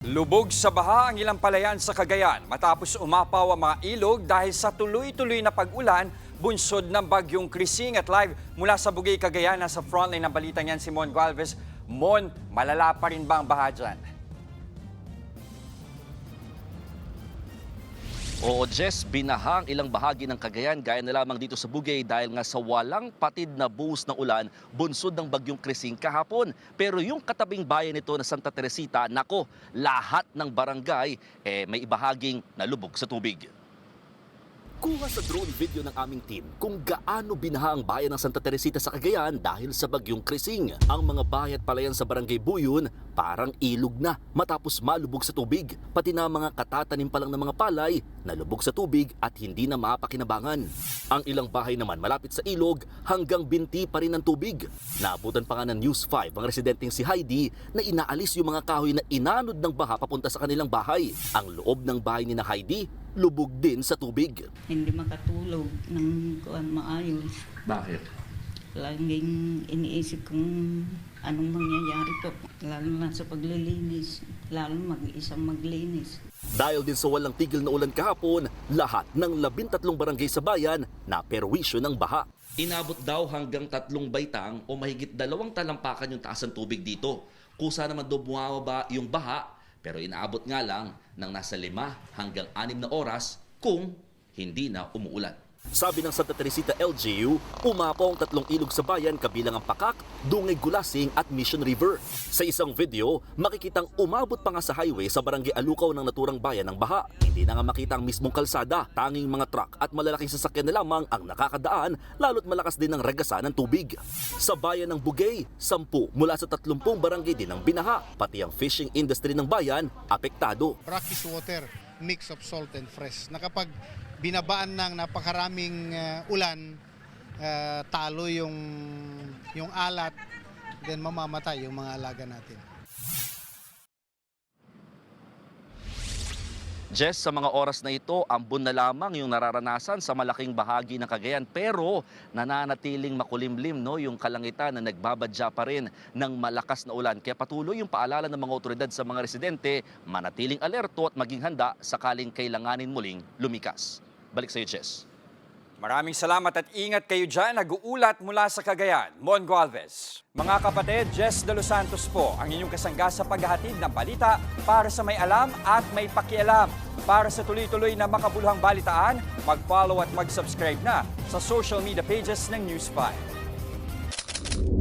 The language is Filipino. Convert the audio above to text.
Lubog sa baha ang ilang palayan sa Cagayan matapos umapaw ang mga ilog dahil sa tuloy-tuloy na pag-ulan bunsod ng bagyong Krising at live mula sa Bugay, Cagayan. Nasa frontline ng balita niyan si Mon Galvez. Mon, malala pa rin ba ang baha dyan? Oo, Jess, binahang ilang bahagi ng Cagayan gaya na lamang dito sa Bugay dahil nga sa walang patid na buhos ng ulan bunsod ng bagyong Krising kahapon. Pero yung katabing bayan nito na Santa Teresita, nako, lahat ng barangay eh, may ibahaging nalubog sa tubig. Kuha sa drone video ng aming team kung gaano binaha ang bayan ng Santa Teresita sa Cagayan dahil sa bagyong Krising. Ang mga bayat palayan sa barangay Buyon parang ilog na matapos malubog sa tubig. Pati na mga katatanim pa lang ng mga palay nalubog sa tubig at hindi na mapakinabangan. Ang ilang bahay naman malapit sa ilog hanggang binti pa rin ng tubig. Naabutan pa nga ng News 5 ang residenteng si Heidi na inaalis yung mga kahoy na inanod ng baha papunta sa kanilang bahay. Ang loob ng bahay ni na Heidi lubog din sa tubig. hindi makatulog ng kuan maayos. Bakit? Laging iniisip kung anong mangyayari po, lalo na sa paglilinis, lalo mag-isang maglinis. Dahil din sa walang tigil na ulan kahapon, lahat ng labintatlong barangay sa bayan na perwisyo ng baha. Inabot daw hanggang tatlong baitang o mahigit dalawang talampakan yung taas ng tubig dito. Kusa naman daw bumababa yung baha, pero inaabot nga lang ng nasa lima hanggang anim na oras kung hindi na umuulan. Sabi ng Santa Teresita LGU, umapaw ang tatlong ilog sa bayan kabilang ang Pakak, Dungay Gulasing at Mission River. Sa isang video, makikitang umabot pa nga sa highway sa barangay Alukaw ng naturang bayan ng baha. Hindi na nga makita ang mismong kalsada, tanging mga truck at malalaking sasakyan na lamang ang nakakadaan, lalo't malakas din ang ragasan ng tubig. Sa bayan ng Bugay, sampu mula sa 30 barangay din ang binaha, pati ang fishing industry ng bayan apektado. brackish water, mix of salt and fresh. Na kapag binabaan ng napakaraming uh, ulan, uh, talo yung, yung alat, then mamamatay yung mga alaga natin. Jess, sa mga oras na ito, ambon na lamang yung nararanasan sa malaking bahagi ng Cagayan. Pero nananatiling makulimlim no, yung kalangitan na nagbabadya pa rin ng malakas na ulan. Kaya patuloy yung paalala ng mga otoridad sa mga residente, manatiling alerto at maging handa sakaling kailanganin muling lumikas. Balik sa iyo, Jess. Maraming salamat at ingat kayo dyan. Nag-uulat mula sa Cagayan, Mon Galvez. Mga kapatid, Jess De Los Santos po, ang inyong kasangga sa paghahatid ng balita para sa may alam at may pakialam. Para sa tuloy-tuloy na makabuluhang balitaan, mag-follow at mag-subscribe na sa social media pages ng News 5.